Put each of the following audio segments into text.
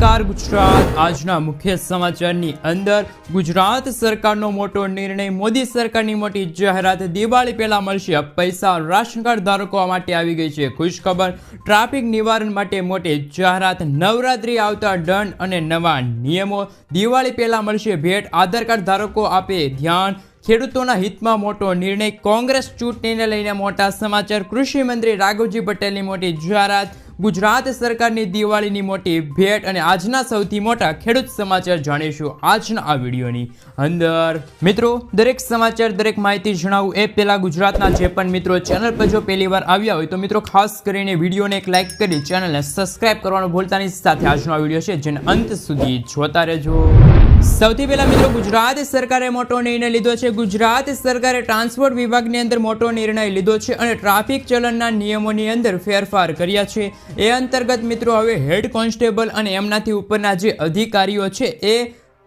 નમસ્કાર ગુજરાત. આજના મુખ્ય સમાચારની અંદર ગુજરાત સરકારનો મોટો નિર્ણય મોદી સરકારની મોટી જાહેરાત દિવાળી પહેલા મળશે. પૈસા રાશન કાર્ડ ધારકો માટે આવી ગઈ છે. ખુશખબર, ટ્રાફિક નિવારણ માટે મોટી જાહેરાત, નવરાત્રી આવતા દંડ અને નવા નિયમો. દિવાળી પહેલા મળશે ભેટ, આધાર કાર્ડ ધારકો આપે ધ્યાન. ખેડૂતોના હિતમાં મોટો નિર્ણય કોંગ્રેસ ચૂંટણીને લઈને મોટા સમાચાર. કૃષિ મંત્રી રાઘવજી પટેલની મોટી જાહેરાત. ગુજરાત સરકારની દિવાળીની મોટી ભેટ અને આજના સૌથી મોટા ખેડૂત સમાચાર જાણીશું આજના આ વિડીયોની અંદર. મિત્રો, દરેક સમાચાર, દરેક માહિતી જણાવું એ પહેલાં ગુજરાતના જે પણ મિત્રો ચેનલ પર જો પહેલી વાર આવ્યા હોય તો મિત્રો ખાસ કરીને વિડીયોને એક લાઇક કરી ચેનલને સબસ્ક્રાઇબ કરવાનું ભૂલતાની સાથે આજનો આ વીડિયો છે, જેને અંત સુધી જોતા રહેજો. સૌથી પહેલા મિત્રો ગુજરાત સરકારે મોટો નિર્ણય લીધો છે. ગુજરાત સરકારે ટ્રાન્સપોર્ટ વિભાગની અંદર મોટો નિર્ણય લીધો છે અને ટ્રાફિક ચલણના નિયમોની અંદર ફેરફાર કર્યા છે. એ અંતર્ગત મિત્રો હવે હેડ કોન્સ્ટેબલ અને એમનાથી ઉપરના જે અધિકારીઓ છે એ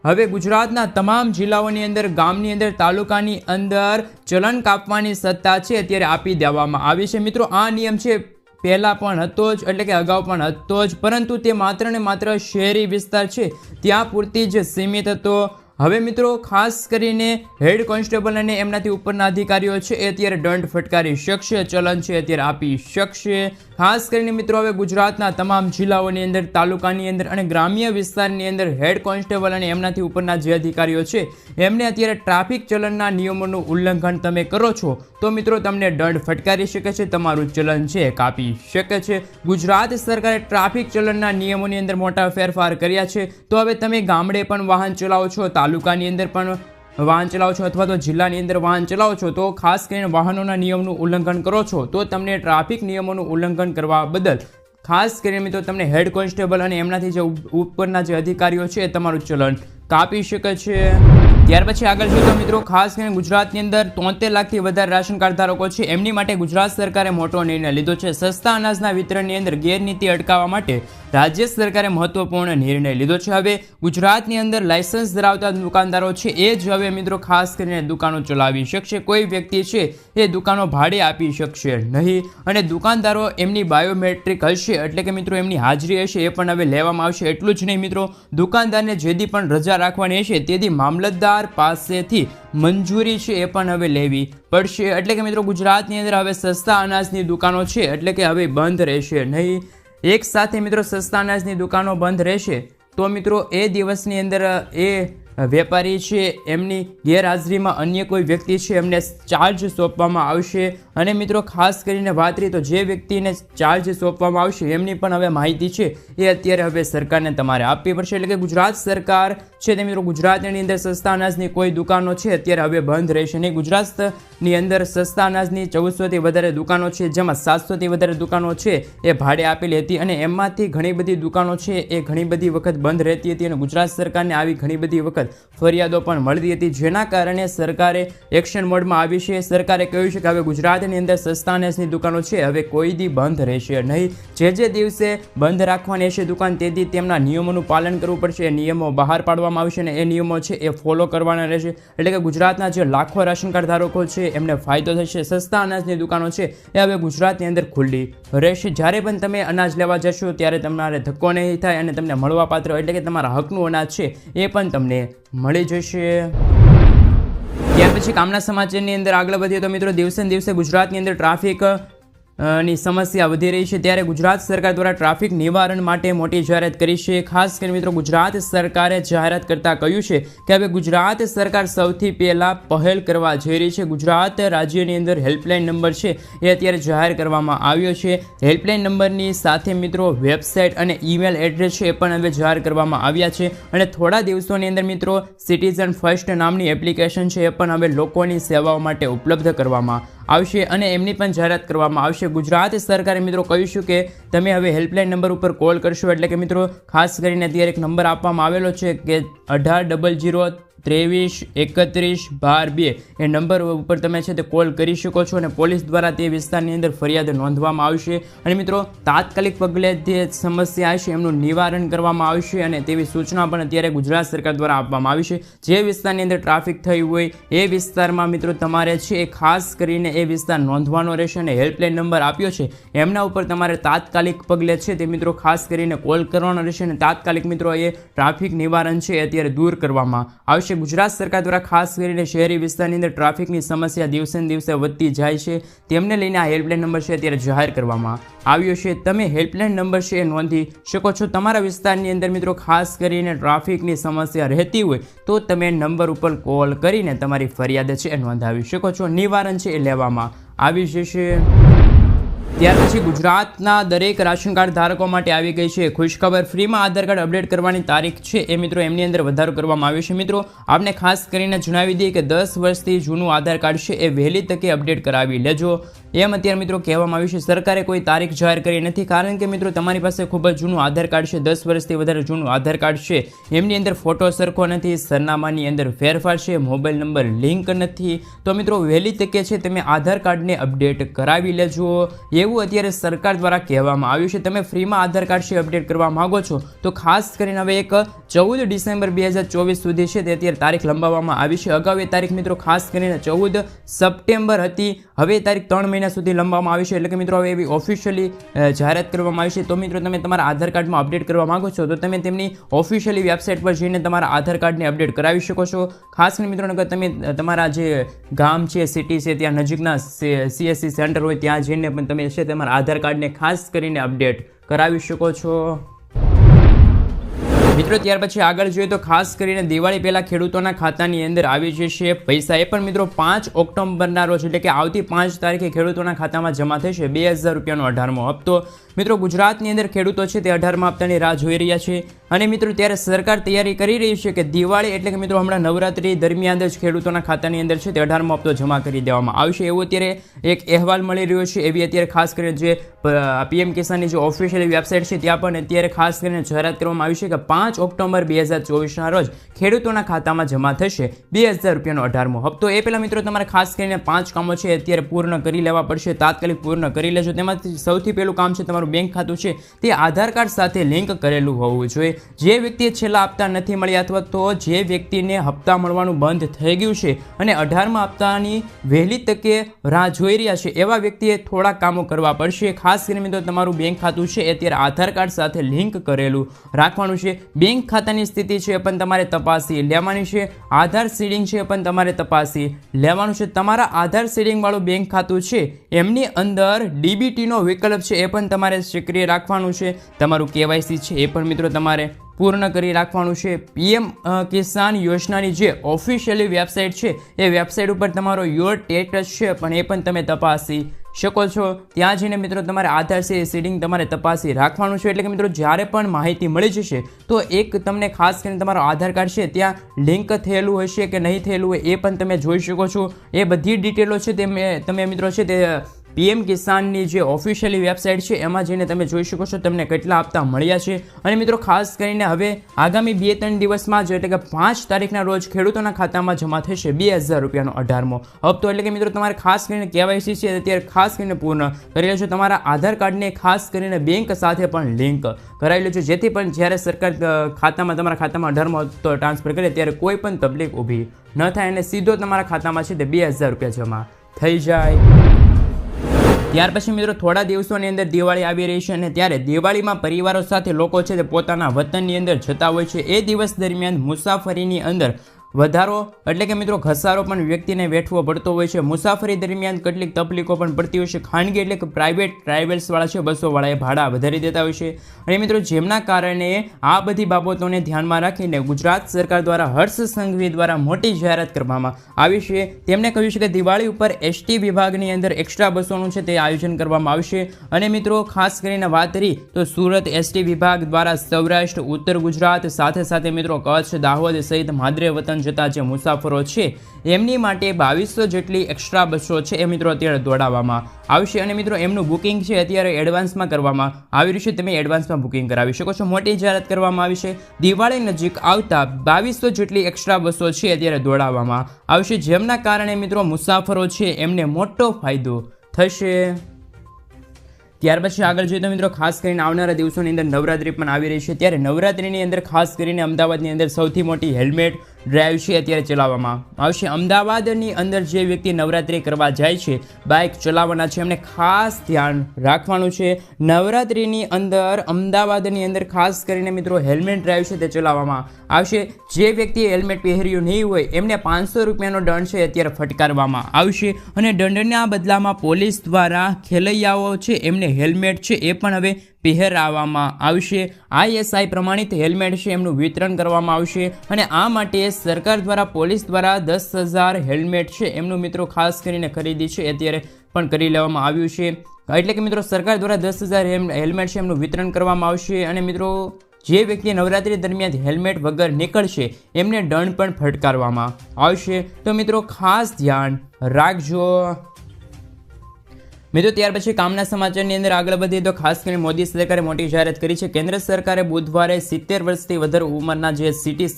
હવે ગુજરાતના તમામ જિલ્લાઓની અંદર, ગામની અંદર, તાલુકાની અંદર ચલણ કાપવાની સત્તા છે, અત્યારે આપી દેવામાં આવી છે. મિત્રો, આ નિયમ છે પહેલાં પણ હતો જ, એટલે કે અગાઉ પણ હતો જ. પરંતુ તે માત્ર ને માત્ર શહેરી વિસ્તાર છે. ત્યાં પૂરતી જ સીમિત હતો. હવે મિત્રો, ખાસ કરીને હેડ કોન્સ્ટેબલ અને એમનાથી ઉપરના અધિકારીઓ છે, એ અત્યારે દંડ ફટકારી શકશે, ચલન છે અત્યારે આપી શકશે. ખાસ કરીને મિત્રો, હવે ગુજરાતના તમામ જિલ્લાઓની અંદર, તાલુકાની અંદર અને ગ્રામ્ય વિસ્તારની અંદર હેડ કોન્સ્ટેબલ અને એમનાથી ઉપરના જે અધિકારીઓ છે, એમને અત્યારે ટ્રાફિક ચલનના નિયમોનું ઉલ્લંઘન તમે કરો છો, તો મિત્રો તમને દંડ ફટકારી શકે છે, તમારું ચલન છે કાપી શકે છે. ગુજરાત સરકારે ટ્રાફિક ચલનના નિયમોની અંદર મોટા ફેરફાર કર્યા છે, તો હવે તમે ગામડે પણ વાહન ચલાવો છો તાલુકાની અંદર પણ વાહન ચલાવો છો અથવા તો જિલ્લાની અંદર વાહન ચલાવો છો, તો ખાસ કરીને વાહનોના નિયમનું ઉલ્લંઘન કરો છો, તો તમને ટ્રાફિક નિયમોનું ઉલ્લંઘન કરવા બદલ ખાસ કરીને મિત્રો તમને હેડ કોન્સ્ટેબલ અને એમનાથી જે ઉપરના જે અધિકારીઓ છે તમારું ચલણ કાપી શકે છે. ત્યાર પછી આગળ જોઈએ તો મિત્રો ખાસ કરીને ગુજરાતની અંદર તોતેર લાખથી વધારે રાશન કાર્ડ ધારકો છે, એમની માટે ગુજરાત સરકારે મોટો નિર્ણય લીધો છે. સસ્તા અનાજના વિતરણની અંદર ગેરનીતિ અટકાવવા માટે રાજ્ય સરકારે મહત્વપૂર્ણ નિર્ણય લીધો છે. હવે ગુજરાતની અંદર લાયસન્સ ધરાવતા દુકાનદારો છે એ જ હવે મિત્રો ખાસ કરીને દુકાનો ચલાવી શકશે. કોઈ વ્યક્તિ છે એ દુકાનો ભાડે આપી શકશે નહીં અને દુકાનદારો એમની બાયોમેટ્રિક હશે એટલે કે મિત્રો એમની હાજરી હશે એ પણ હવે લેવામાં આવશે. એટલું જ નહીં મિત્રો, દુકાનદારને જેથી પણ રજા રાખવાની હશે તેથી મામલતદાર પાસેથી મંજૂરી છે એ પણ હવે લેવી પડશે. એટલે કે મિત્રો ગુજરાતની અંદર હવે સસ્તા અનાજની દુકાનો છે એટલે કે હવે બંધ રહેશે નહીં. એક સાથે મિત્રો સસ્તા અનાજની દુકાનો બંધ રહેશે. તો મિત્રો એ દિવસની અંદર એ વેપારી છે, એમની ગેરહાજરીમાં અન્ય કોઈ વ્યક્તિ છે, એમને ચાર્જ સોંપવામાં આવશે. અને મિત્રો, ખાસ કરીને વાત રહી તો જે વ્યક્તિને ચાર્જ સોંપવામાં આવશે, એમની પણ હવે માહિતી છે. એ અત્યારે હવે સરકારને તમારે આપવી પડશે. એટલે કે ગુજરાત સરકાર છે તે મિત્રો, ગુજરાતની અંદર સસ્તા અનાજની કોઈ દુકાનો છે, અત્યારે હવે બંધ રહેશે નહીં. ગુજરાતની અંદર સસ્તા અનાજની ચૌદસોથી વધારે દુકાનો છે, જેમાં સાતસોથી વધારે દુકાનો છે, એ ભાડે આપેલી હતી. અને એમાંથી ઘણી બધી દુકાનો છે, એ ઘણી બધી વખત બંધ રહેતી હતી. અને ગુજરાત સરકારને આવી ઘણી બધી વખત ફરિયાદો પણ મળતી હતી. જેના કારણે સરકારે એક્શન મોડમાં આવી છે. સરકારે કહ્યું છે કે હવે ગુજરાતની અંદર સસ્તા અનાજની દુકાનો છે. હવે કોઈ દી બંધ રહેશે નહીં. જે જે દિવસે બંધ રાખવાની હશે દુકાન, તે દી તેમના નિયમોનું પાલન કરવું પડશે. એ નિયમો બહાર પાડવામાં આવશે અને એ નિયમો છે એ ફોલો કરવાના રહેશે. એટલે કે ગુજરાતના જે લાખો રાશન કાર્ડ ધારકો છે, એમને ફાયદો થશે. સસ્તા અનાજની દુકાનો છે, એ હવે ગુજરાતની અંદર ખુલ્લી રહેશે. જ્યારે પણ તમે અનાજ લેવા જશો, ત્યારે તમારે ધક્કો નહીં થાય અને તમને મળવાપાત્ર એટલે કે તમારા હકનું અનાજ છે, એ પણ તમને મળી જશે. ત્યાર પછી કામના સમાચારની અંદર આગળ વધીએ તો મિત્રો, દિવસે દિવસે ગુજરાતની અંદર ટ્રાફિક ની સમસ્યા વધી રહી છે ત્યારે ગુજરાત સરકાર દ્વારા ટ્રાફિક નિવારણ માટે મોટી જાહેરાત કરી છે. ખાસ કરીને મિત્રો ગુજરાત સરકારે જાહેરાત કરતાં કહ્યું છે કે હવે ગુજરાત સરકાર સૌથી પહેલાં પહેલ કરવા જઈ રહી છે. ગુજરાત રાજ્યની અંદર હેલ્પલાઇન નંબર છે એ અત્યારે જાહેર કરવામાં આવ્યો છે. હેલ્પલાઇન નંબરની સાથે મિત્રો વેબસાઇટ અને ઈમેલ એડ્રેસ છે એ પણ હવે જાહેર કરવામાં આવ્યા છે અને થોડા દિવસોની અંદર મિત્રો સિટીઝન ફર્સ્ટ નામની એપ્લિકેશન છે એ પણ હવે લોકોની સેવાઓ માટે ઉપલબ્ધ કરવામાં આવશે અને એમની પણ જાહેરાત કરવામાં આવશે. ગુજરાત સરકારે મિત્રો કહ્યું છે કે તમે હવે હેલ્પલાઇન નંબર ઉપર કોલ કરશો. એટલે કે મિત્રો, ખાસ કરીને અત્યારે એક નંબર આપવામાં આવેલો છે કે અઢાર ડબલ જીરો ત્રેવીસ, એકત્રીસ, બાર, બે. એ નંબર ઉપર તમે છે તે કોલ કરી શકો છો અને પોલીસ દ્વારા તે વિસ્તારની અંદર ફરિયાદ નોંધવામાં આવશે. અને મિત્રો, તાત્કાલિક પગલે જે સમસ્યા આવશે એમનું નિવારણ કરવામાં આવશે અને તેવી સૂચના પણ અત્યારે ગુજરાત સરકાર દ્વારા આપવામાં આવી છે. જે વિસ્તારની અંદર ટ્રાફિક થયું હોય, એ વિસ્તારમાં મિત્રો તમારે છે એ ખાસ કરીને એ વિસ્તાર નોંધવાનો રહેશે અને હેલ્પલાઇન નંબર આપ્યો છે. એમના ઉપર તમારે તાત્કાલિક પગલે છે તે મિત્રો ખાસ કરીને કોલ કરવાનો રહેશે અને તાત્કાલિક મિત્રો એ ટ્રાફિક નિવારણ છે અત્યારે દૂર કરવામાં આવશે. ગુજરાત સરકાર દ્વારા ખાસ કરીને શહેરી વિસ્તારની અંદર ટ્રાફિકની સમસ્યા દિવસે દિવસે વધતી જાય છે. તેમને લઈને આ હેલ્પલાઇન નંબર છે અત્યારે જાહેર કરવામાં આવ્યો છે. તમે હેલ્પલાઇન નંબર છે એ નોંધી શકો છો. તમારા વિસ્તારની અંદર મિત્રો ખાસ કરીને ટ્રાફિકની સમસ્યા રહેતી હોય તો તમે નંબર ઉપર કોલ કરીને તમારી ફરિયાદ છે એ નોંધાવી શકો છો. નિવારણ છે એ લેવામાં આવી જશે. ત્યાર પછી ગુજરાતના દરેક રાશન કાર્ડ ધારકો માટે આવી ગઈ છે ખુશખબર. ફ્રીમાં આધાર કાર્ડ અપડેટ કરવાની તારીખ છે એ મિત્રો એમની અંદર વધારો કરવામાં આવ્યો છે. મિત્રો, આપને ખાસ કરીને જણાવી દઈએ કે દસ વર્ષથી જૂનું આધાર કાર્ડ છે એ વહેલી તકે અપડેટ કરાવી લેજો. એમ અત્યારે મિત્રો કહેવામાં આવ્યું છે, સરકારે કોઈ તારીખ જાહેર કરી નથી. કારણ કે મિત્રો, તમારી પાસે ખૂબ જ જૂનું આધાર કાર્ડ છે, દસ વર્ષથી વધારે જૂનું આધાર કાર્ડ છે. એમની અંદર ફોટો સરખો નથી, સરનામાની અંદર ફેરફાર છે, મોબાઈલ નંબર લિંક નથી. તો મિત્રો, વહેલી તકે છે, તમે આધાર કાર્ડને અપડેટ કરાવી લેજો. એવું અત્યારે સરકાર દ્વારા કહેવામાં આવ્યું છે. તમે ફ્રીમાં આધાર કાર્ડ છે અપડેટ કરવા માગો છો, તો ખાસ કરીને હવે એક ચૌદ ડિસેમ્બર બે હજાર ચોવીસ સુધી છે તે અત્યારે તારીખ લંબાવવામાં આવી છે. અગાઉ એ તારીખ મિત્રો ખાસ કરીને ચૌદ સપ્ટેમ્બર હતી. હવે તારીખ ત્રણ મહિના સુધી લંબાવવામાં આવી છે. એટલે કે મિત્રો હવે એવી ઓફિશિયલી જાહેરાત કરવામાં આવી છે. તો મિત્રો તમે તમારા આધાર કાર્ડમાં અપડેટ કરવા માંગો છો, તો તમે તેમની ઓફિશિયલી વેબસાઇટ પર જઈને તમારા આધાર કાર્ડને અપડેટ કરાવી શકો છો. ખાસ કરીને મિત્રો અગર તમે તમારા જે ગામ છે, સિટી છે, ત્યાં નજીકના સીએસસી સેન્ટર હોય, ત્યાં જઈને પણ તમે છે તમારા આધાર કાર્ડને ખાસ કરીને અપડેટ કરાવી શકો છો. મિત્રો, ત્યાર પછી આગળ જોઈએ તો ખાસ કરીને દિવાળી પહેલાં ખેડૂતોના ખાતાની અંદર આવી જશે પૈસા, એ પણ મિત્રો પાંચ ઓક્ટોબરના રોજ એટલે કે આવતી પાંચ તારીખે ખેડૂતોના ખાતામાં જમા થશે બે હજાર રૂપિયાનો અઢારમો હપ્તો. મિત્રો, ગુજરાતની અંદર ખેડૂતો છે તે અઢારમા હપ્તાની રાહ જોઈ રહ્યા છે. અને મિત્રો, ત્યારે સરકાર તૈયારી કરી રહી છે કે દિવાળી એટલે કે મિત્રો હમણાં નવરાત્રી દરમિયાન જ ખેડૂતોના ખાતાની અંદર છે તે અઢારમો હપ્તો જમા કરી દેવામાં આવશે એવો અત્યારે એક અહેવાલ મળી રહ્યો છે. એવી અત્યારે ખાસ કરીને જે પીએમ કિસાનની જે ઓફિશિયલ વેબસાઇટ છે ત્યાં પણ અત્યારે ખાસ કરીને જાહેરાત કરવામાં આવી છે કે પાંચ ઓક્ટોબર બે હજાર ચોવીસના રોજ ખેડૂતોના ખાતામાં જમા થશે બે હજાર રૂપિયાનો અઢારમો હપ્તો. એ પહેલાં મિત્રો, તમારે ખાસ કરીને પાંચ કામો છે અત્યારે પૂર્ણ કરી લેવા પડશે, તાત્કાલિક પૂર્ણ કરી લેજો. તેમાંથી સૌથી પહેલું કામ છે તમારું બેંક ખાતું છે તે આધાર કાર્ડ સાથે લિંક કરેલું હોવું જોઈએ. જે વ્યક્તિએ છેલ્લા હપ્તા નથી મળ્યા અથવા તો જે વ્યક્તિને હપ્તા મળવાનું બંધ થઈ ગયું છે અને અઢારમા હપ્તાની વહેલી તકે રાહ જોઈ રહ્યા છે, એવા વ્યક્તિએ થોડા કામો કરવા પડશે. ખાસ કરીને મિત્રો, તમારું બેંક ખાતું છે અત્યારે આધાર કાર્ડ સાથે લિંક કરેલું રાખવાનું છે. બેંક ખાતાની સ્થિતિ છે પણ તમારે તપાસી લેવાની છે. આધાર સીડિંગ છે પણ તમારે તપાસી લેવાનું છે. તમારા આધાર સીડિંગવાળું બેંક ખાતું છે, એમની અંદર ડીબીટીનો વિકલ્પ છે એ પણ તમારે સક્રિય રાખવાનું છે, તમારું કેવાયસી છે, એ પણ મિત્રો તમારે પૂર્ણ કરી રાખવાનું છે. પીએમ કિસાન યોજનાની જે ઓફિશિયલી વેબસાઇટ છે, એ વેબસાઇટ ઉપર તમારો યોર ટેટસ છે, પણ એ પણ તમે તપાસી શકો છો. ત્યાં જઈને મિત્રો તમારે આધાર છે, એ સીડિંગ તમારે તપાસી રાખવાનું છે. એટલે કે મિત્રો જ્યારે પણ માહિતી મળી જશે, તો એક તમને ખાસ કરીને તમારો આધાર કાર્ડ છે, ત્યાં લિંક થયેલું હશે કે નહીં થયેલું હોય એ પણ તમે જોઈ શકો છો. એ બધી ડિટેલો છે તે તમે મિત્રો છે તે પીએમ કિસાનની જે ઓફિશિયલી વેબસાઇટ છે, એમાં જઈને તમે જોઈ શકો છો તમને કેટલા હપ્તા મળ્યા છે. અને મિત્રો, ખાસ કરીને હવે આગામી બે ત્રણ દિવસમાં જ એટલે કે પાંચ તારીખના રોજ ખેડૂતોના ખાતામાં જમા થશે બે હજાર રૂપિયાનો અઢારમો હપ્તો. એટલે કે મિત્રો, તમારે ખાસ કરીને કેવાયસી છે, અત્યારે ખાસ કરીને પૂર્ણ કરી લેજો. તમારા આધાર કાર્ડને ખાસ કરીને બેંક સાથે પણ લિંક કરાવી લેજો. જેથી પણ જ્યારે સરકાર ખાતામાં, તમારા ખાતામાં અઢારમો હપ્તો ટ્રાન્સફર કરે ત્યારે કોઈ પણ તકલીફ ઊભી ન થાય અને સીધો તમારા ખાતામાં છે તે બે હજાર રૂપિયા જમા થઈ જાય. ત્યાર પછી મિત્રો થોડા દિવસોની અંદર દિવાળી આવી રહી છે અને ત્યારે દિવાળીમાં પરિવારો સાથે લોકો છે તે પોતાના વતનની અંદર જતા હોય છે. એ દિવસ દરમિયાન મુસાફરીની અંદર વધારો, એટલે કે મિત્રો ઘસારો પણ વ્યક્તિને વેઠવો પડતો હોય છે. મુસાફરી દરમિયાન કેટલીક તકલીફો પણ પડતી હોય છે. ખાનગી એટલે કે પ્રાઇવેટ ટ્રાવેલ્સવાળા છે બસોવાળા ભાડા વધારી દેતા હોય છે. અને મિત્રો જેમના કારણે આ બધી બાબતોને ધ્યાનમાં રાખીને ગુજરાત સરકાર દ્વારા હર્ષ સંઘવી દ્વારા મોટી જાહેરાત કરવામાં આવી છે. તેમણે કહ્યું છે કે દિવાળી ઉપર એસટી વિભાગની અંદર એક્સ્ટ્રા બસોનું છે તે આયોજન કરવામાં આવશે. અને મિત્રો ખાસ કરીને વાત કરી તો સુરત એસટી વિભાગ દ્વારા સૌરાષ્ટ્ર, ઉત્તર ગુજરાત, સાથે સાથે મિત્રો કચ્છ, દાહોદ સહિત માદરે વતન જતા જે મુસાફરો છે, એમની માટે બાવીસો જેટલી એક્સ્ટ્રા બસો છે એ મિત્રો અત્યારે દોડાવવામાં આવશે. અને મિત્રો, એમનું બુકિંગ છે અત્યારે એડવાન્સમાં કરવામાં આવી રહ્યું છે. તમે એડવાન્સમાં બુકિંગ કરાવી શકો છો. મોટી જાહેરાત કરવામાં આવી છે. દિવાળી નજીક આવતા બાવીસો જેટલી એક્સ્ટ્રા બસો છે અત્યારે દોડાવવામાં આવશે. જેમના કારણે મિત્રો મુસાફરો છે, એમને મોટો ફાયદો થશે. ત્યાર પછી આગળ જોઈએ તો મિત્રો, ખાસ કરીને આવનારા દિવસોની અંદર નવરાત્રિ પણ આવી રહી છે. ત્યારે નવરાત્રિની અંદર ખાસ કરીને અમદાવાદની અંદર સૌથી મોટી હેલ્મેટ ડ્રાઈવ છે અત્યારે ચલાવવામાં. આવશે અમદાવાદની અંદર જે વ્યક્તિ નવરાત્રિ કરવા જાય છે બાઇક ચલાવવાના છે, એમને ખાસ ધ્યાન રાખવાનું છે. નવરાત્રિની અંદર, અમદાવાદની અંદર ખાસ કરીને મિત્રો હેલ્મેટ ડ્રાઈવ છે તે ચલાવવામાં આવશે. જે વ્યક્તિએ હેલ્મેટ પહેર્યું નહીં હોય, એમને પાંચસો રૂપિયાનો દંડ છે અત્યારે ફટકારવામાં આવશે. અને દંડના બદલામાં પોલીસ દ્વારા ખેલૈયાઓ છે, એમને હેલ્મેટ છે, એ પણ હવે પહેરાવવામાં આવશે. આઈએસઆઈ પ્રમાણિત હેલ્મેટ છે, એમનું વિતરણ કરવામાં આવશે અને આ માટે સરકાર દ્વારા, પોલીસ દ્વારા દસ હજાર હેલ્મેટ છે, એમનું મિત્રો ખાસ કરીને ખરીદી છે, અત્યારે પણ કરી લેવામાં આવ્યું છે. એટલે કે મિત્રો, સરકાર દ્વારા દસ હજાર હેલ્મેટ છે, એમનું વિતરણ કરવામાં આવશે અને મિત્રો, જે વ્યક્તિ નવરાત્રી દરમિયાન હેલ્મેટ વગર નીકળશે, એમને દંડ પણ ફટકારવામાં આવશે. તો મિત્રો, ખાસ ધ્યાન રાખજો. મિત્રો, ત્યાર પછી કામના સમાચારની અંદર આગળ વધીએ તો ખાસ કરીને મોદી સરકારે મોટી જાહેરાત કરી છે. કેન્દ્ર સરકારે બુધવારે સિત્તેર વર્ષથી વધારે ઉંમરના જે સિટી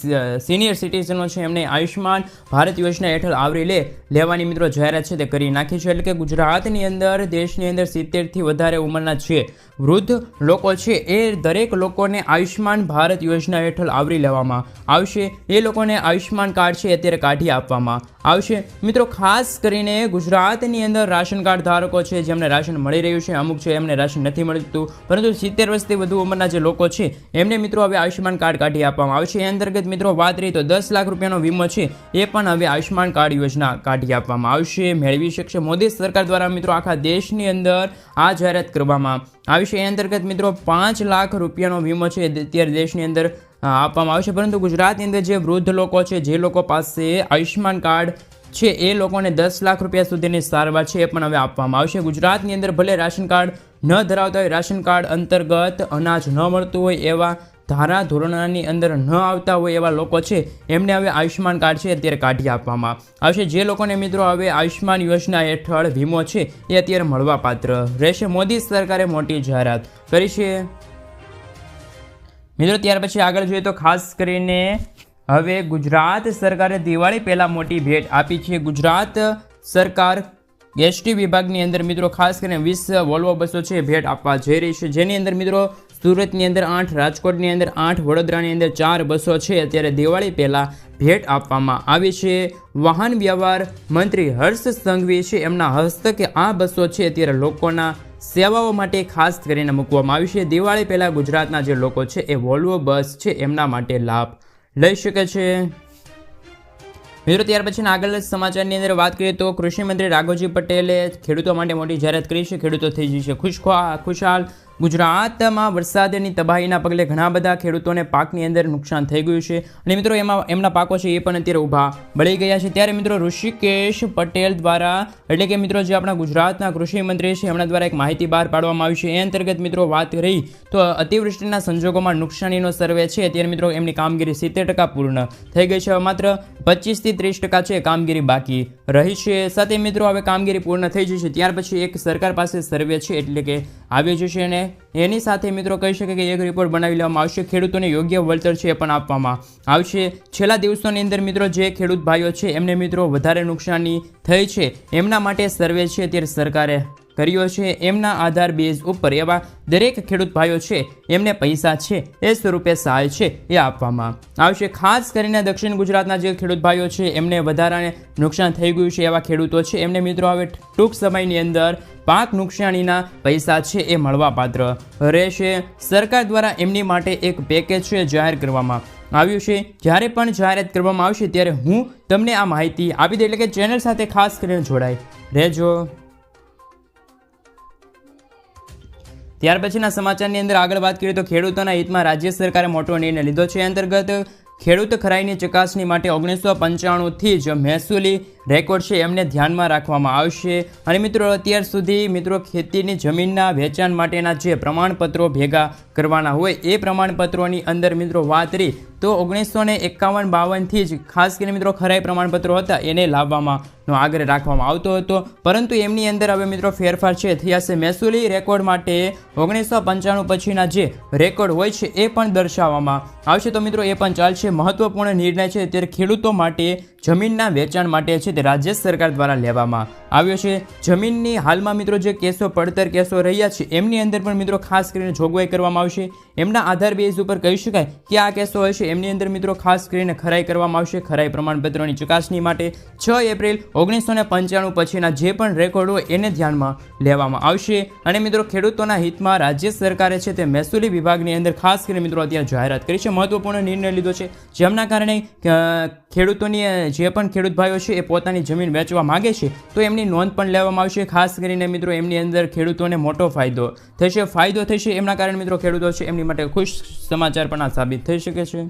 સિનિયર સિટીઝનો છે, એમને આયુષ્માન ભારત યોજના હેઠળ આવરી લે લેવાની મિત્રો જાહેરાત છે તે કરી નાખી છે. એટલે કે ગુજરાતની અંદર, દેશની અંદર સિત્તેરથી વધારે ઉંમરના છે વૃદ્ધ લોકો છે, એ દરેક લોકોને આયુષ્માન ભારત યોજના હેઠળ આવરી લેવામાં આવશે. એ લોકોને આયુષ્માન કાર્ડ છે અત્યારે કાઢી આપવામાં આવશે. મિત્રો, ખાસ કરીને ગુજરાતની અંદર રાશન કાર્ડ ધારકો છે જેમને રાશન મળી રહ્યું છે, અમુક છે એમને રાશન નથી મળતું. પરંતુ સિત્તેર વર્ષથી વધુ ઉંમરના જે લોકો છે, એમને મિત્રો હવે આયુષ્યમાન કાર્ડ કાઢી આપવામાં આવશે એ અંતર્ગત મિત્રો વાત રહી તો દસ લાખ રૂપિયાનો વીમો છે, એ પણ હવે આયુષ્યમાન કાર્ડ યોજના કાઢી આપવામાં આવશે. મેળવી શકશે મોદી સરકાર દ્વારા મિત્રો આખા દેશની અંદર આ જાહેરાત કરવામાં આવી છે. એ અંતર્ગત મિત્રો પાંચ લાખ રૂપિયાનો વીમો છે અત્યારે દેશની અંદર આપવામાં આવશે. પરંતુ ગુજરાતની અંદર જે વૃદ્ધ લોકો છે, જે લોકો પાસે આયુષ્માન કાર્ડ છે એ લોકોને દસ લાખ રૂપિયા સુધીની સારવાર છે એ પણ હવે આપવામાં આવશે. ગુજરાતની અંદર ભલે રાશન કાર્ડ ન ધરાવતા હોય, રાશન કાર્ડ અંતર્ગત અનાજ ન મળતું હોય એવા ધારા ધોરણની અંદર ન આવતા હોય એવા લોકો છે, એમને હવે આયુષ્યમાન કાર્ડ છે અત્યારે કાઢી આપવામાં આવશે. જે લોકોને મિત્રો હવે આયુષ્યમાન યોજના હેઠળ વીમો છે એ અત્યારે મળવાપાત્ર રહેશે. મોદી સરકારે મોટી જાહેરાત કરી છે. મિત્રો, ત્યાર પછી આગળ જોઈએ તો ખાસ કરીને હવે ગુજરાત સરકારે દિવાળી પહેલાં મોટી ભેટ આપી છે. ગુજરાત સરકાર એસટી વિભાગની અંદર મિત્રો ખાસ કરીને વીસ વોલ્વો બસો છે ભેટ આપવા જઈ રહી છે. જેની અંદર મિત્રો સુરતની અંદર આઠ, રાજકોટની અંદર આઠ, વડોદરાની અંદર ચાર બસો છે. અત્યારે દિવાળી પહેલાં ભેટ આપવામાં આવી છે. વાહન વ્યવહાર મંત્રી હર્ષ સંઘવી છે એમના હસ્તકે આ બસો છે અત્યારે લોકોના સેવાઓ માટે ખાસ કરીને મૂકવામાં આવી છે. દિવાળી પહેલાં ગુજરાતના જે લોકો છે એ વોલ્વો બસ છે એમના માટે લાભ લઈ શકે છે. મિત્રો, ત્યાર પછીના આગળ સમાચારની અંદર વાત કરીએ તો કૃષિ મંત્રી રાઘવજી પટેલે ખેડૂતો માટે મોટી જાહેરાત કરી છે. ખેડૂતો થઈ જશે ખુશખવા ખુશાલ. ગુજરાતમાં વરસાદની તબાહીના પગલે ઘણા બધા ખેડૂતોને પાકની અંદર નુકસાન થઈ ગયું છે. અને મિત્રો, એમાં એમના પાકો છે એ પણ અત્યારે ઊભા બળી ગયા છે. ત્યારે મિત્રો, ઋષિકેશ પટેલ દ્વારા, એટલે કે મિત્રો, જે આપણા ગુજરાતના કૃષિ મંત્રી છે, એમના દ્વારા એક માહિતી બહાર પાડવામાં આવી છે. એ અંતર્ગત મિત્રો, વાત રહી તો અતિવૃષ્ટિના સંજોગોમાં નુકસાનીનો સર્વે છે. ત્યારે મિત્રો, એમની કામગીરી સિત્તેર ટકા પૂર્ણ થઈ ગઈ છે. માત્ર પચીસથી ત્રીસ ટકા છે કામગીરી બાકી રહી છે. સાથે મિત્રો, હવે કામગીરી પૂર્ણ થઈ જશે. ત્યાર પછી એક સરકાર પાસે સર્વે છે, એટલે કે આવી જશે. અને એની સાથે મિત્રો કહી શકે કે એક રિપોર્ટ બનાવી લેવામાં આવશે. ખેડૂતોને યોગ્ય વળતર છે એ પણ આપવામાં આવશે. છેલ્લા દિવસોની અંદર મિત્રો જે ખેડૂત ભાઈઓ છે એમને મિત્રો વધારે નુકસાની થઈ છે. એમના માટે સર્વે છે ત્યારે સરકારે કર્યો છે. એમના આધાર બેઝ ઉપર એવા દરેક ખેડૂત ભાઈઓ છે, એમને પૈસા છે, એ સ્વરૂપે સહાય છે એ આપવામાં આવશે. ખાસ કરીને દક્ષિણ ગુજરાતના જે ખેડૂત ભાઈઓ છે, એમને વધારાને નુકસાન થઈ ગયું છે એવા ખેડૂતો છે. એમને મિત્રો, હવે ટૂંક સમયની અંદર પાક નુકસાનીના પૈસા છે એ મળવાપાત્ર રહેશે. સરકાર દ્વારા એમની માટે એક પેકેજ છે જાહેર કરવામાં આવ્યું છે. જ્યારે પણ જાહેરાત કરવામાં આવશે, ત્યારે હું તમને આ માહિતી આપી દઉં. એટલે કે ચેનલ સાથે ખાસ કરીને જોડાય રહેજો. ત્યાર પછીના સમાચારની અંદર આગળ વાત કરીએ તો ખેડૂતોના હિતમાં રાજ્ય સરકારે મોટો નિર્ણય લીધો છે. અંતર્ગત ખેડૂત ખરાઈની ચકાસણી માટે ઓગણીસો પંચાણુંથી જ મહેસૂલી રેકોર્ડ છે એમને ધ્યાનમાં રાખવામાં આવશે. અને મિત્રો, અત્યાર સુધી મિત્રો ખેતીની જમીનના વેચાણ માટેના જે પ્રમાણપત્રો ભેગા કરવાના હોય એ પ્રમાણપત્રોની અંદર મિત્રો વાત રહી. તો ઓગણીસો ને એકાવન બાવનથી જ ખાસ કરીને મિત્રો ખરાઈ પ્રમાણપત્રો હતા, એને લાવવામાં આગ્રહ રાખવામાં આવતો હતો. પરંતુ એમની અંદર હવે મિત્રો ફેરફાર છે, થયા છે. મહેસૂલી રેકોર્ડ માટે ઓગણીસો પંચાણું પછીના જે રેકોર્ડ હોય છે, એ પણ દર્શાવવામાં આવશે. તો મિત્રો, એ પણ ચાલશે. મહત્વપૂર્ણ નિર્ણય છે ત્યારે ખેડૂતો માટે જમીનના વેચાણ માટે છે, તે રાજ્ય સરકાર દ્વારા લેવામાં આવ્યો છે. જમીનની હાલમાં મિત્રો જે કેસો, પડતર કેસો રહ્યા છે, એમની અંદર પણ મિત્રો ખાસ કરીને જોગવાઈ કરવામાં આવશે. એમના આધાર બેઝ ઉપર કહી શકાય કે આ કેસો હશે. એમની અંદર મિત્રો ખાસ કરીને ખરાઈ કરવામાં આવશે. ખરાઈ પ્રમાણપત્રોની ચકાસણી માટે છ એપ્રિલ ઓગણીસો પંચાણું પછીના જે પણ રેકોર્ડ હોય એને ધ્યાનમાં લેવામાં આવશે. અને મિત્રો ખેડૂતોના હિતમાં રાજ્ય સરકારે છે તે મહેસૂલી વિભાગની અંદર ખાસ કરીને મિત્રો અત્યારે જાહેરાત કરી છે. મહત્વપૂર્ણ નિર્ણય લીધો છે. જેમના કારણે ખેડૂતોની જે પણ ખેડૂત ભાઈઓ છે એ પોતાની જમીન વેચવા માગે છે, તો એમની નોંધ પણ લેવામાં આવશે. ખાસ કરીને મિત્રો એમની અંદર ખેડૂતોને મોટો ફાયદો થશે. ફાયદો થશે એમના કારણે મિત્રો ખેડૂતો છે એમની માટે ખુશ સમાચાર પણ આ સાબિત થઈ શકે છે.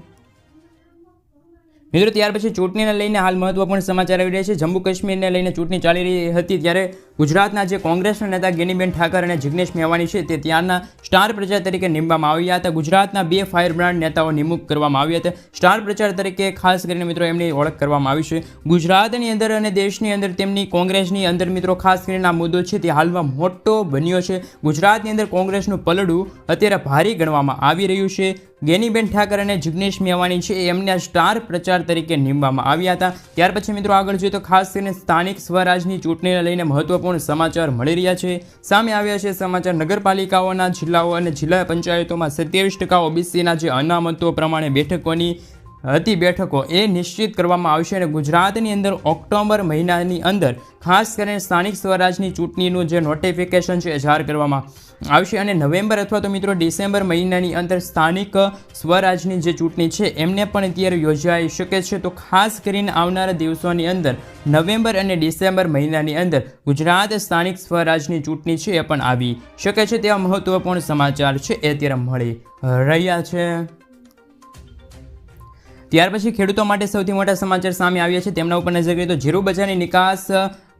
મિત્રો, ત્યાર પછી ચૂંટણીને લઈને હાલ મહત્વપૂર્ણ સમાચાર આવી રહ્યા છે. જમ્મુ કાશ્મીરને લઈને ચૂંટણી ચાલી રહી હતી ત્યારે ગુજરાતના જે કોંગ્રેસના નેતા ગેનીબેન ઠાકર અને જિગ્નેશ મેવાણી છે, તે ત્યારના સ્ટાર પ્રચાર તરીકે નીમવામાં આવ્યા હતા. ગુજરાતના બે ફાયર બ્રાન્ડ નેતાઓ નિમણૂક કરવામાં આવ્યા હતા. સ્ટાર પ્રચાર તરીકે ખાસ કરીને મિત્રો, એમની ઓળખ કરવામાં આવી છે. ગુજરાતની અંદર અને દેશની અંદર તેમની કોંગ્રેસની અંદર મિત્રો, ખાસ કરીને આ મુદ્દો છે, તે હાલમાં મોટો બન્યો છે. ગુજરાતની અંદર કોંગ્રેસનું પલડું અત્યારે ભારે ગણવામાં આવી રહ્યું છે. ગેનીબેન ઠાકર અને જિગ્નેશ મેવાણી છે એમને સ્ટાર પ્રચાર તરીકે નીમવામાં આવ્યા હતા. ત્યાર પછી મિત્રો આગળ જોઈએ તો ખાસ કરીને સ્થાનિક સ્વરાજની ચૂંટણીને લઈને મહત્વપૂર્ણ સમાચાર મળી રહ્યા છે. સામે આવ્યા છે સમાચાર, નગરપાલિકાઓના જિલ્લાઓ અને જિલ્લા પંચાયતોમાં સત્યાવીસ ટકા ઓબીસીના જે અનામતો પ્રમાણે બેઠકોની હતી બેઠકો, એ નિશ્ચિત કરવામાં આવશે અને ગુજરાતની અંદર ઓક્ટોબર મહિનાની અંદર ખાસ કરીને સ્થાનિક સ્વરાજની ચૂંટણીનું જે નોટિફિકેશન છે જાહેર કરવામાં આવશે અને નવેમ્બર અથવા તો મિત્રો ડિસેમ્બર મહિનાની અંદર સ્થાનિક સ્વરાજની જે ચૂંટણી છે, એમને પણ અત્યારે યોજાઈ શકે છે. તો ખાસ કરીને આવનારા દિવસોની અંદર, નવેમ્બર અને ડિસેમ્બર મહિનાની અંદર ગુજરાત સ્થાનિક સ્વરાજની ચૂંટણી છે એ પણ આવી શકે છે. તેવા મહત્વપૂર્ણ સમાચાર છે એ અત્યારે મળી રહ્યા છે. ત્યાર પછી ખેડૂતો માટે સૌથી મોટા સમાચાર સામે આવ્યા છે. તેમના ઉપર નજર કરીએ તો જીરું બજારની નિકાસ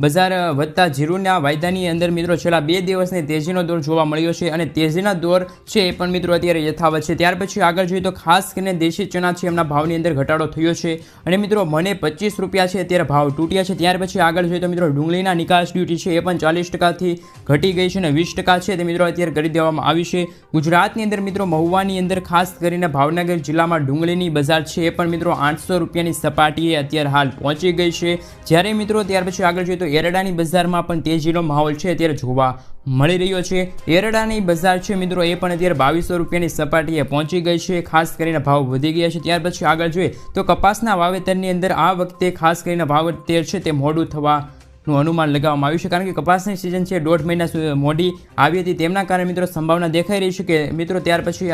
બજાર વધતા જીરુના વાયદાની અંદર મિત્રો છેલ્લા બે દિવસની તેજીનો દોર જોવા મળ્યો છે અને તેજીના દોર છે એ પણ મિત્રો અત્યારે યથાવત છે. ત્યાર પછી આગળ જોઈએ તો ખાસ કરીને દેશી ચણા છે એમના ભાવની અંદર ઘટાડો થયો છે અને મિત્રો મને પચીસ રૂપિયા છે અત્યારે ભાવ તૂટ્યા છે. ત્યાર પછી આગળ જોઈએ તો મિત્રો ડુંગળીના નિકાસ ડ્યુટી છે એ પણ ચાલીસ ટકાથી ઘટી ગઈ છે અને વીસ ટકા છે તે મિત્રો અત્યારે કરી દેવામાં આવી છે. ગુજરાતની અંદર મિત્રો મહુવાની અંદર ખાસ કરીને ભાવનગર જિલ્લામાં ડુંગળીની બજાર છે એ પણ મિત્રો આઠસો રૂપિયાની સપાટીએ અત્યારે હાલ પહોંચી ગઈ છે. જ્યારે મિત્રો ત્યાર પછી આગળ જોઈએ તો એરડાની બજારમાં પણ તેજીનો માહોલ છે અત્યારે જોવા મળી રહ્યો છે. એરડાની બજાર છે મિત્રો, એ પણ અત્યારે બાવીસો રૂપિયાની સપાટીએ પહોંચી ગઈ છે. ખાસ કરીને ભાવ વધી ગયા છે. ત્યાર પછી આગળ જોઈએ તો કપાસના વાવેતરની અંદર આ વખતે ખાસ કરીને વાવેતર છે તે મોડું થવા નું અનુમાન લગાવવામાં આવ્યું છે. કારણ કે કપાસની સિઝન છે, દોઢ મહિના મોડી આવી હતી. તેમના કારણે મિત્રો સંભાવના દેખાઈ રહી છે કે મિત્રો ત્યાર પછી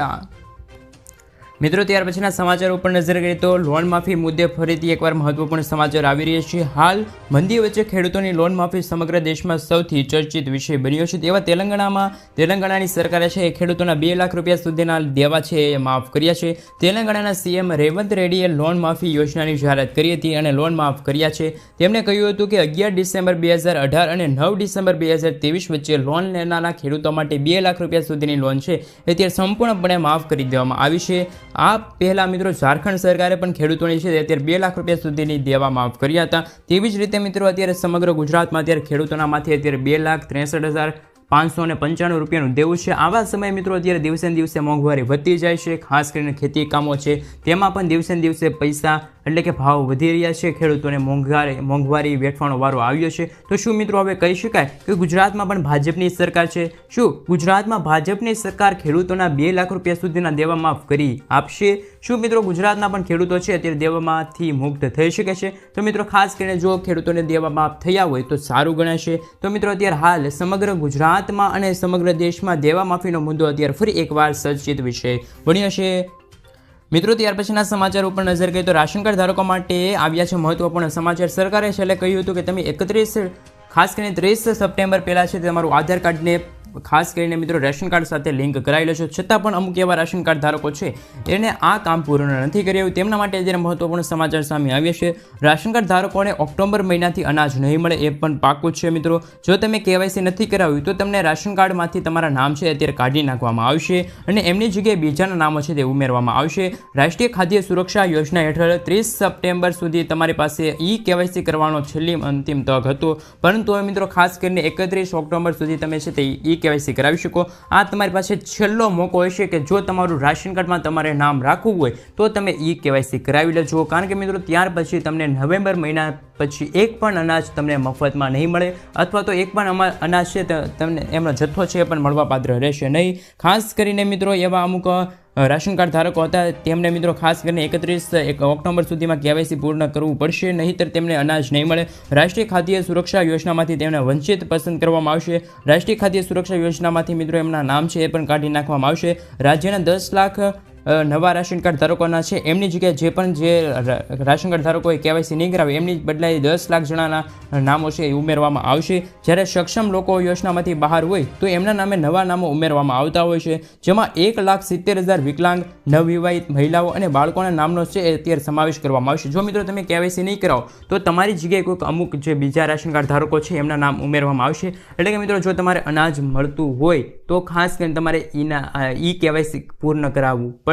મિત્રો, ત્યાર પછીના સમાચાર ઉપર નજર કરીએ તો લોન માફી મુદ્દે ફરીથી એકવાર મહત્વપૂર્ણ સમાચાર આવી રહ્યા છે. હાલ મંદી વચ્ચે ખેડૂતોની લોન માફી સમગ્ર દેશમાં સૌથી ચર્ચિત વિષય બન્યો છે. તેવા તેલંગાણામાં તેલંગાણાની સરકારે છે, એ ખેડૂતોના બે લાખ રૂપિયા સુધીના દેવા છે, એ માફ કર્યા છે. તેલંગાણાના સીએમ રેવંત રેડ્ડીએ લોન માફી યોજનાની જાહેરાત કરી હતી અને લોન માફ કર્યા છે. તેમણે કહ્યું હતું કે અગિયાર ડિસેમ્બર બે હજાર અઢાર અને નવ ડિસેમ્બર બે હજાર ત્રેવીસ વચ્ચે લોન લેનારા ખેડૂતો માટે બે લાખ રૂપિયા સુધીની લોન છે. એ અત્યારે સંપૂર્ણપણે માફ કરી દેવામાં આવી છે. આ પહેલા મિત્રો ઝારખંડ સરકારે પણ ખેડૂતોની છે અત્યારે બે લાખ રૂપિયા સુધીની દેવા માફ કર્યા હતા. તેવી જ રીતે મિત્રો અત્યારે સમગ્ર ગુજરાતમાં અત્યારે ખેડૂતોનામાંથી અત્યારે બે લાખ ત્રેસઠ હજાર પાંચસો ને પંચાણું રૂપિયાનું દેવું છે. આવા સમયે મિત્રો અત્યારે દિવસે ને દિવસે મોંઘવારી વધતી જાય છે. ખાસ કરીને ખેતી કામો છે. તેમાં પણ દિવસે ને દિવસે પૈસા એટલે કે ભાવ વધી રહ્યા છે. ખેડૂતોને મોંઘવારી મોંઘવારી વેઠવાનો વારો આવ્યો છે. તો શું મિત્રો હવે કહી શકાય કે ગુજરાતમાં પણ ભાજપની સરકાર છે? શું ગુજરાતમાં ભાજપની સરકાર ખેડૂતોના બે લાખ રૂપિયા સુધીના દેવા માફ કરી આપશે? શું મિત્રો ગુજરાતના પણ ખેડૂતો છે અત્યારે દેવામાંથી મુક્ત થઈ શકે છે? તો મિત્રો ખાસ કરીને જો ખેડૂતોને દેવા માફ થયા હોય તો સારું ગણાશે. તો મિત્રો અત્યારે હાલ સમગ્ર ગુજરાતમાં અને સમગ્ર દેશમાં દેવા માફીનો મુદ્દો અત્યારે ફરી એકવાર સર્જિત વિષય બન્યો છે. મિત્રો, ત્યાર પછીના સમાચાર ઉપર નજર કરીએ તો રાશન કાર્ડ ધારકો માટે આવ્યા છે મહત્વપૂર્ણ સમાચાર. સરકારે છેલ્લે કહ્યું હતું કે તમે એકત્રીસ, ખાસ કરીને ત્રીસ સપ્ટેમ્બર પહેલાં છે તમારું આધાર કાર્ડને ખાસ કરીને મિત્રો રેશન કાર્ડ સાથે લિંક કરાવી લેશો. છતાં પણ અમુક એવા રાશન કાર્ડ ધારકો છે એને આ કામ પૂર્ણ નથી કર્યું. તેમના માટે અત્યારે મહત્વપૂર્ણ સમાચાર સામે આવ્યા છે. રાશન કાર્ડ ધારકોને ઓક્ટોબર મહિનાથી અનાજ નહીં મળે એ પણ પાકું છે મિત્રો. જો તમે કેવાયસી નથી કરાવ્યું, તો તમને રાશન કાર્ડમાંથી તમારા નામ છે અત્યારે કાઢી નાખવામાં આવશે અને એમની જગ્યાએ બીજાના નામો છે તે ઉમેરવામાં આવશે. રાષ્ટ્રીય ખાદ્ય સુરક્ષા યોજના હેઠળ ત્રીસ સપ્ટેમ્બર સુધી તમારી પાસે ઈ કેવાયસી કરવાનો છેલ્લી અંતિમ તક હતો. પરંતુ મિત્રો ખાસ કરીને એકત્રીસ ઓક્ટોબર સુધી તમે છે તે ઈ કેવાયસી કરાવી શકો. આ તમારી પાસે છેલ્લો મોકો હશે કે જો તમારું રાશન કાર્ડમાં તમારે નામ રાખવું હોય, તો તમે ઈ કેવાયસી કરાવી લેજો. કારણ કે મિત્રો, ત્યાર પછી તમને નવેમ્બર મહિના પછી એક પણ અનાજ તમને મફતમાં નહીં મળે, અથવા તો એક પણ અનાજ છે તમને એમનો જથ્થો છે એ પણ મળવાપાત્ર રહેશે નહીં. ખાસ કરીને મિત્રો, એવા અમુક રાશન કાર્ડ ધારકો હતા, તેમને મિત્રો ખાસ કરીને એકત્રીસ, એક ઓક્ટોબર સુધીમાં કેવાયસી પૂર્ણ કરવું પડશે, નહીંતર તેમને અનાજ નહીં મળે. રાષ્ટ્રીય ખાદ્ય સુરક્ષા યોજનામાંથી તેમને વંચિત પસંદ કરવામાં આવશે. રાષ્ટ્રીય ખાદ્ય સુરક્ષા યોજનામાંથી મિત્રો એમના નામ છે એ પણ કાઢી નાખવામાં આવશે. રાજ્યના દસ લાખ નવા રાશન કાર્ડ ધારકોના છે. એમની જગ્યાએ જે પણ જે રાશન કાર્ડ ધારકોએ કેવાયસી નહીં કરાવે, એમની બદલાય દસ લાખ જણાના નામો છે એ ઉમેરવામાં આવશે. જ્યારે સક્ષમ લોકો યોજનામાંથી બહાર હોય, તો એમના નામે નવા નામો ઉમેરવામાં આવતા હોય છે. જેમાં એક લાખ સિત્તેર હજાર વિકલાંગ, નવવિવાહિત મહિલાઓ અને બાળકોના નામનો છે એ અત્યારે સમાવેશ કરવામાં આવશે. જો મિત્રો તમે કેવાયસી નહીં કરાવો, તો તમારી જગ્યાએ કોઈક અમુક જે બીજા રાશન કાર્ડ ધારકો છે એમના નામ ઉમેરવામાં આવશે. એટલે કે મિત્રો, જો તમારે અનાજ મળતું હોય, તો ખાસ કરીને તમારે ઈના ઈ કેવાયસી પૂર્ણ કરાવવું પડશે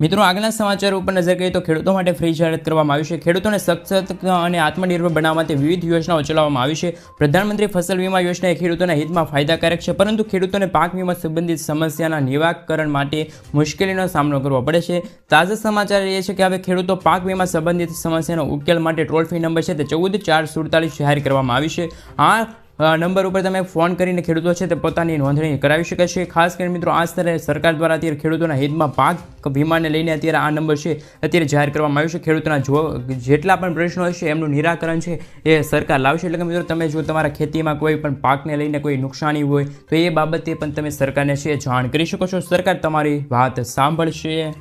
મિત્રો, આગળના સમાચાર ઉપર નજર કરીએ તો ખેડૂતો માટે ફ્રી જાહેરાત કરવામાં આવી છે. ખેડૂતોને સશક્ત અને આત્મનિર્ભર બનાવવા માટે વિવિધ યોજનાઓ ચલાવવામાં આવી છે. પ્રધાનમંત્રી ફસલ વીમા યોજના એ ખેડૂતોના હિતમાં ફાયદાકારક છે, પરંતુ ખેડૂતોને પાક વીમા સંબંધિત સમસ્યાના નિવાકરણ માટે મુશ્કેલીનો સામનો કરવો પડે છે. તાજા સમાચાર એ છે કે હવે ખેડૂતો પાક વીમા સંબંધિત સમસ્યાનો ઉકેલ માટે ટોલ ફ્રી નંબર છે તે ચૌદ ચાર સુડતાલીસ જાહેર કરવામાં આવી છે. આ નંબર ઉપર તમે ફોન કરીને ખેડૂતો છે તે પોતાની નોંધણી કરાવી શકે છે. ખાસ કરીને મિત્રો, આ સ્તરે સરકાર દ્વારા અત્યારે ખેડૂતોના હિતમાં પાક વીમાને લઈને અત્યારે આ નંબર છે, અત્યારે જાહેર કરવામાં આવ્યો છે. ખેડૂતોના જો, જેટલા પણ પ્રશ્નો હશે, એમનું નિરાકરણ છે, એ સરકાર લાવશે. એટલે કે મિત્રો, તમે જો તમારા ખેતીમાં કોઈ પણ પાકને લઈને કોઈ નુકસાની હોય, તો એ બાબતે પણ તમે સરકારને છે જાણ કરી શકો છો. સરકાર તમારી વાત સાંભળશે.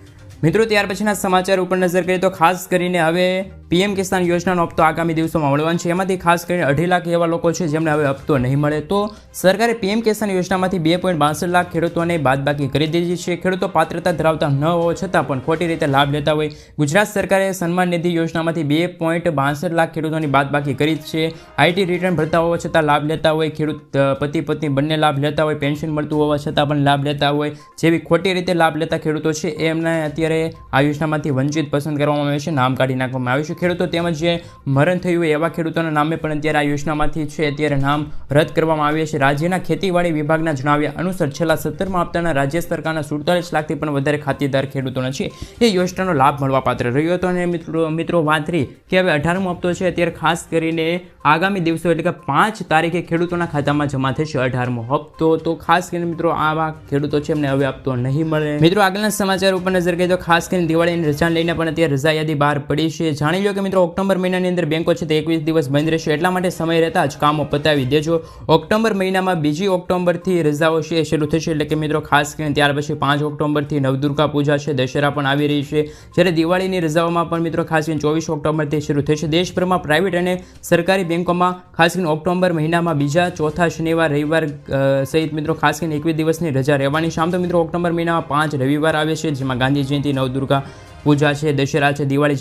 મિત્રો, ત્યાર પછીના સમાચાર ઉપર નજર કરીએ તો ખાસ કરીને હવે પીએમ કિસાન યોજનાનો હપ્તો આગામી દિવસોમાં મળવાનો છે. એમાંથી ખાસ કરીને અઢી લાખ એવા લોકો છે જેમને હવે હપ્તો નહીં મળે. તો સરકારે પીએમ કિસાન યોજનામાંથી બે પોઈન્ટ બાસઠ લાખ ખેડૂતોને બાદબાકી કરી દીધી છે. ખેડૂતો પાત્રતા ધરાવતા ન હોવા છતાં પણ ખોટી રીતે લાભ લેતા હોય. ગુજરાત સરકારે સન્માન નિધિ યોજનામાંથી બે પોઈન્ટ બાસઠ લાખ ખેડૂતોની બાદબાકી કરી છે. આઈટી રિટર્ન ભરતા હોવા છતાં લાભ લેતા હોય. ખેડૂત પતિ, પત્ની બંને લાભ લેતા હોય. પેન્શન મળતું હોવા છતાં પણ લાભ લેતા હોય. જેવી ખોટી રીતે લાભ લેતા ખેડૂતો છે, એમને અત્યારે આ યોજનામાંથી વંચિત પસંદ કરવામાં આવે છે. નામ કાઢી નાખવામાં આવ્યું છે. ખેડૂતો તેમજ જે મરણ થયું એવા ખેડૂતોના નામે પણ અત્યારે આ યોજનામાંથી છે, અત્યારે નામ રદ કરવામાં આવ્યા છે. રાજ્યના ખેતીવાડી વિભાગના જણાવ્યા અનુસાર છેલ્લા સત્તરમાં હપ્તાના રાજ્ય સરકારના સુડતાલીસ લાખથી પણ વધારે ખાતેદાર ખેડૂતોના છે. એ યોજનાનો લાભ મળવાપાત્ર રહ્યો હતો અને મિત્રો મિત્રો વાત રહી કે હવે અઢારમો હપ્તો છે, અત્યારે ખાસ કરીને આગામી દિવસો એટલે કે પાંચ તારીખે ખેડૂતોના ખાતામાં જમા થશે અઢારમો હપ્તો. તો ખાસ કરીને મિત્રો આવા ખેડૂતો છે, એમને હવે આપતો નહીં મળે. મિત્રો આગળના સમાચાર ઉપર નજર કરીએ તો ખાસ કરીને દિવાળીની રજા લઈને પણ અત્યારે રજા યાદી બહાર પડી છે. જાણી લો કે મિત્રો ઓક્ટોબર મહિનાની અંદર બેંકો છે તે એકવીસ દિવસ બંધ રહેશે, એટલા માટે સમય રહેતા જ કામો પતાવી દેજો. ઓક્ટોબર મહિનામાં બીજી ઓક્ટોબરથી રજાઓ છે શરૂ થશે એટલે કે મિત્રો ખાસ કરીને ત્યાર પછી પાંચ ઓક્ટોબરથી નવદુર્ગા પૂજા છે, દશેરા પણ આવી રહી છે. જ્યારે દિવાળીની રજાઓમાં પણ મિત્રો ખાસ કરીને ચોવીસ ઓક્ટોબરથી શરૂ થશે. દેશભરમાં પ્રાઇવેટ અને સરકારી બેંકોમાં ખાસ કરીને ઓક્ટોબર મહિનામાં બીજા ચોથા શનિવાર, રવિવાર સહિત મિત્રો ખાસ કરીને એકવીસ દિવસની રજા રહેવાની. આમ તો મિત્રો ઓક્ટોબર મહિનામાં પાંચ રવિવાર આવે છે, જેમાં ગાંધી જયંતિ નવદુર્ગા પૂજા છે, દશેરા છે, દિવાળી